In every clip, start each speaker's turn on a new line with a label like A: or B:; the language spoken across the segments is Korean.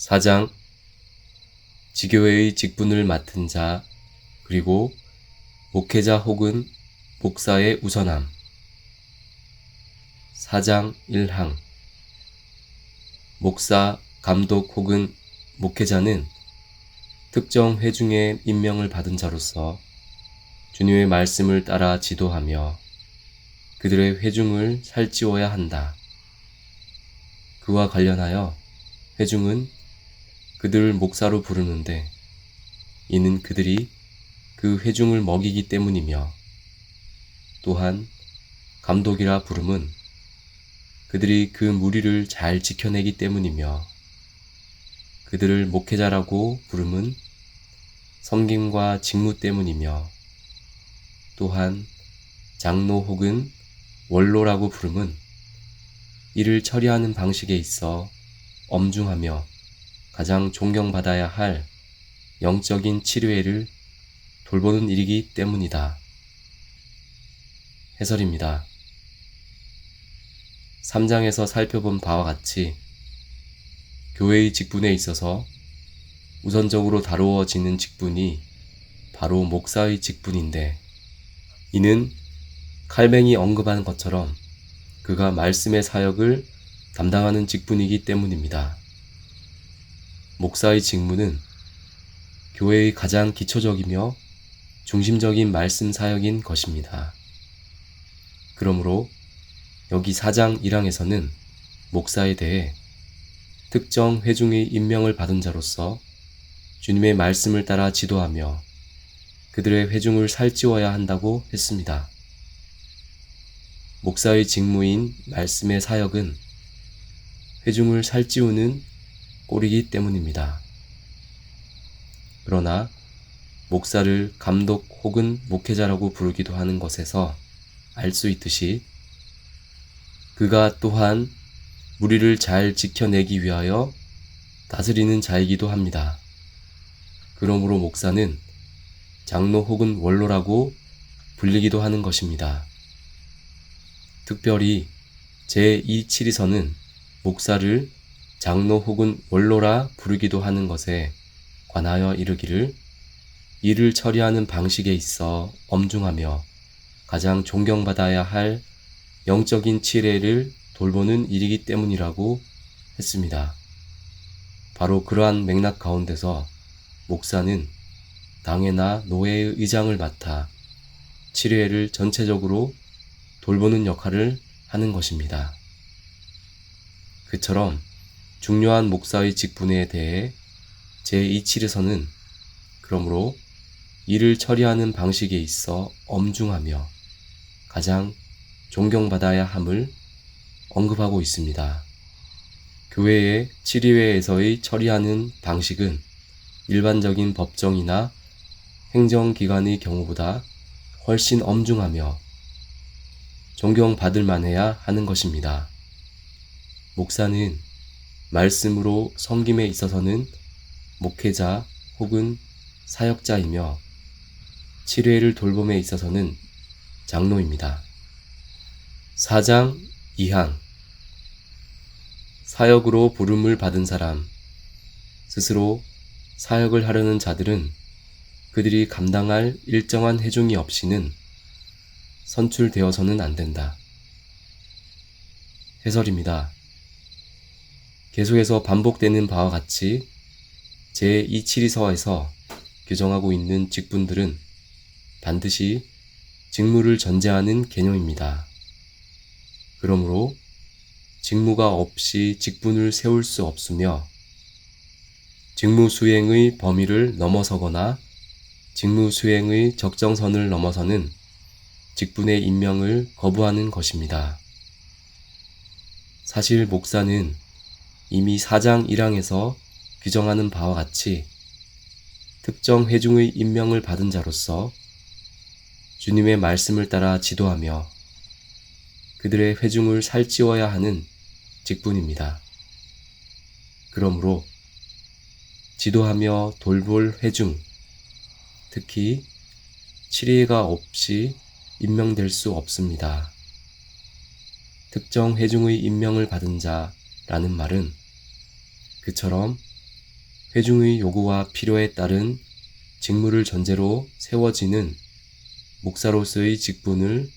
A: 사장, 지교회의 직분을 맡은 자, 그리고 목회자 혹은 목사의 우선함. 사장 1항 목사, 감독 혹은 목회자는 특정 회중의 임명을 받은 자로서 주님의 말씀을 따라 지도하며 그들의 회중을 살찌워야 한다. 그와 관련하여 회중은 그들을 목사로 부르는데 이는 그들이 그 회중을 먹이기 때문이며 또한 감독이라 부름은 그들이 그 무리를 잘 지켜내기 때문이며 그들을 목회자라고 부름은 섬김과 직무 때문이며 또한 장로 혹은 원로라고 부름은 이를 처리하는 방식에 있어 엄중하며 가장 존경받아야 할 영적인 치료회를 돌보는 일이기 때문이다. 해설입니다. 3장에서 살펴본 바와 같이 교회의 직분에 있어서 우선적으로 다루어지는 직분이 바로 목사의 직분인데 이는 칼뱅이 언급한 것처럼 그가 말씀의 사역을 담당하는 직분이기 때문입니다. 목사의 직무는 교회의 가장 기초적이며 중심적인 말씀 사역인 것입니다. 그러므로 여기 4장 1항에서는 목사에 대해 특정 회중의 임명을 받은 자로서 주님의 말씀을 따라 지도하며 그들의 회중을 살찌워야 한다고 했습니다. 목사의 직무인 말씀의 사역은 회중을 살찌우는 꼴이기 때문입니다. 그러나 목사를 감독 혹은 목회자라고 부르기도 하는 것에서 알 수 있듯이 그가 또한 무리를 잘 지켜내기 위하여 다스리는 자이기도 합니다. 그러므로 목사는 장로 혹은 원로라고 불리기도 하는 것입니다. 특별히 제2칠의서는 목사를 장로 혹은 원로라 부르기도 하는 것에 관하여 이르기를 일을 처리하는 방식에 있어 엄중하며 가장 존경받아야 할 영적인 치례를 돌보는 일이기 때문이라고 했습니다. 바로 그러한 맥락 가운데서 목사는 당회나 노회의 의장을 맡아 치례를 전체적으로 돌보는 역할을 하는 것입니다. 그처럼 중요한 목사의 직분에 대해 제2칠에서는 그러므로 일을 처리하는 방식에 있어 엄중하며 가장 존경받아야 함을 언급하고 있습니다. 교회의 치리회에서의 처리하는 방식은 일반적인 법정이나 행정기관의 경우보다 훨씬 엄중하며 존경받을 만해야 하는 것입니다. 목사는 말씀으로 섬김에 있어서는 목회자 혹은 사역자이며 치료회를 돌봄에 있어서는 장로입니다. 4장 2항 사역으로 부름을 받은 사람 스스로 사역을 하려는 자들은 그들이 감당할 일정한 해중이 없이는 선출되어서는 안 된다. 해설입니다. 계속해서 반복되는 바와 같이 제272서에서 규정하고 있는 직분들은 반드시 직무를 전제하는 개념입니다. 그러므로 직무가 없이 직분을 세울 수 없으며 직무 수행의 범위를 넘어서거나 직무 수행의 적정선을 넘어서는 직분의 임명을 거부하는 것입니다. 사실 목사는 이미 4장 1항에서 규정하는 바와 같이 특정 회중의 임명을 받은 자로서 주님의 말씀을 따라 지도하며 그들의 회중을 살찌워야 하는 직분입니다. 그러므로 지도하며 돌볼 회중, 특히 치리가 없이 임명될 수 없습니다. 특정 회중의 임명을 받은 자라는 말은 그처럼 회중의 요구와 필요에 따른 직무를 전제로 세워지는 목사로서의 직분을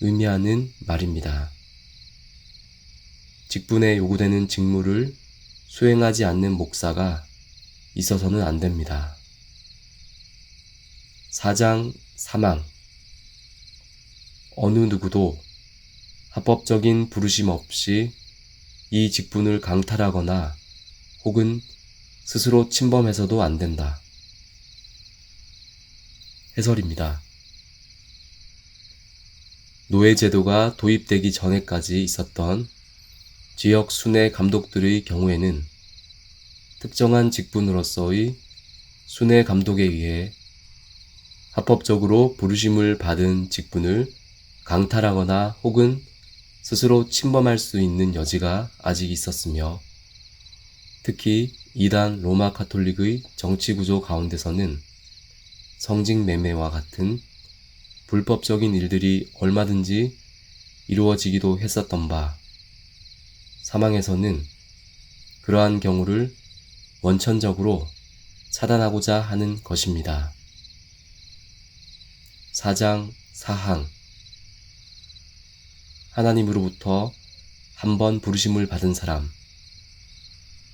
A: 의미하는 말입니다. 직분에 요구되는 직무를 수행하지 않는 목사가 있어서는 안 됩니다. 사장 사망 어느 누구도 합법적인 부르심 없이 이 직분을 강탈하거나 혹은 스스로 침범해서도 안 된다. 해설입니다. 노예제도가 도입되기 전에까지 있었던 지역 순회 감독들의 경우에는 특정한 직분으로서의 순회 감독에 의해 합법적으로 부르심을 받은 직분을 강탈하거나 혹은 스스로 침범할 수 있는 여지가 아직 있었으며 특히 이단 로마 카톨릭의 정치 구조 가운데서는 성직 매매와 같은 불법적인 일들이 얼마든지 이루어지기도 했었던 바. 사망에서는 그러한 경우를 원천적으로 차단하고자 하는 것입니다. 사장 사항. 하나님으로부터 한 번 부르심을 받은 사람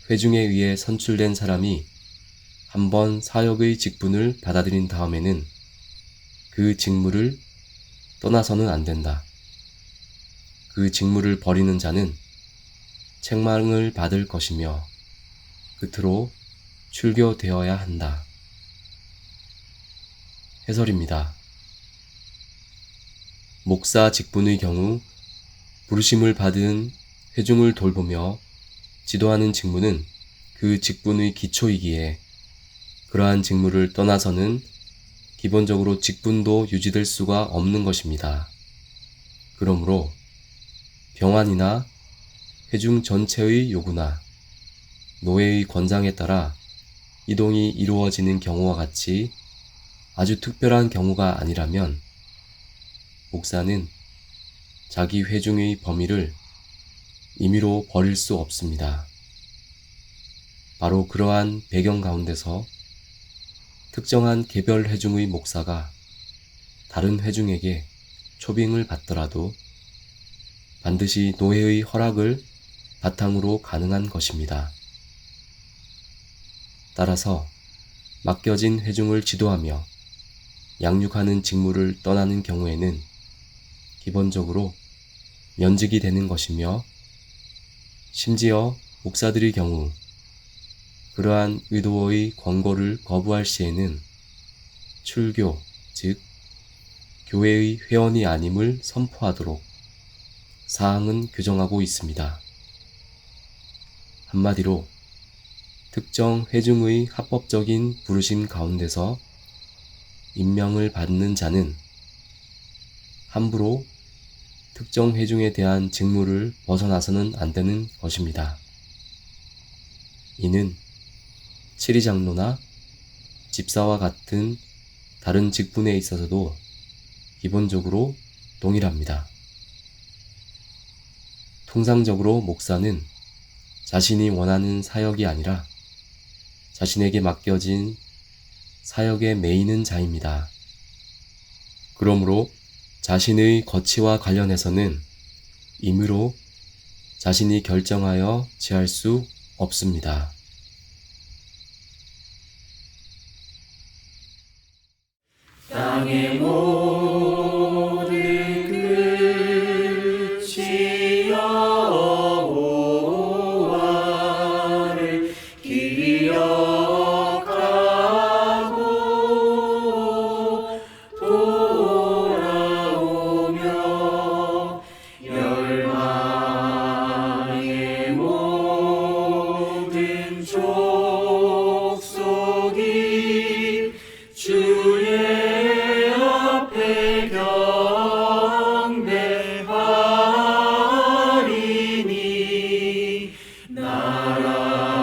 A: 회중에 의해 선출된 사람이 한번 사역의 직분을 받아들인 다음에는 그 직무를 떠나서는 안 된다. 그 직무를 버리는 자는 책망을 받을 것이며 끝으로 출교되어야 한다. 해설입니다. 목사 직분의 경우 부르심을 받은 회중을 돌보며 지도하는 직무는 그 직분의 기초이기에 그러한 직무를 떠나서는 기본적으로 직분도 유지될 수가 없는 것입니다. 그러므로 병환이나 회중 전체의 요구나 노예의 권장에 따라 이동이 이루어지는 경우와 같이 아주 특별한 경우가 아니라면 목사는 자기 회중의 범위를 임의로 버릴 수 없습니다. 바로 그러한 배경 가운데서 특정한 개별 회중의 목사가 다른 회중에게 초빙을 받더라도 반드시 노예의 허락을 바탕으로 가능한 것입니다. 따라서 맡겨진 회중을 지도하며 양육하는 직무를 떠나는 경우에는 기본적으로 면직이 되는 것이며 심지어 목사들의 경우 그러한 의도의 권고를 거부할 시에는 출교, 즉 교회의 회원이 아님을 선포하도록 사항은 규정하고 있습니다. 한마디로 특정 회중의 합법적인 부르심 가운데서 임명을 받는 자는 함부로 특정 회중에 대한 직무를 벗어나서는 안 되는 것입니다. 이는 치리장로나 집사와 같은 다른 직분에 있어서도 기본적으로 동일합니다. 통상적으로 목사는 자신이 원하는 사역이 아니라 자신에게 맡겨진 사역에 매이는 자입니다. 그러므로 자신의 거치와 관련해서는 임의로 자신이 결정하여 지할 수 없습니다.
B: 땅의 모 나라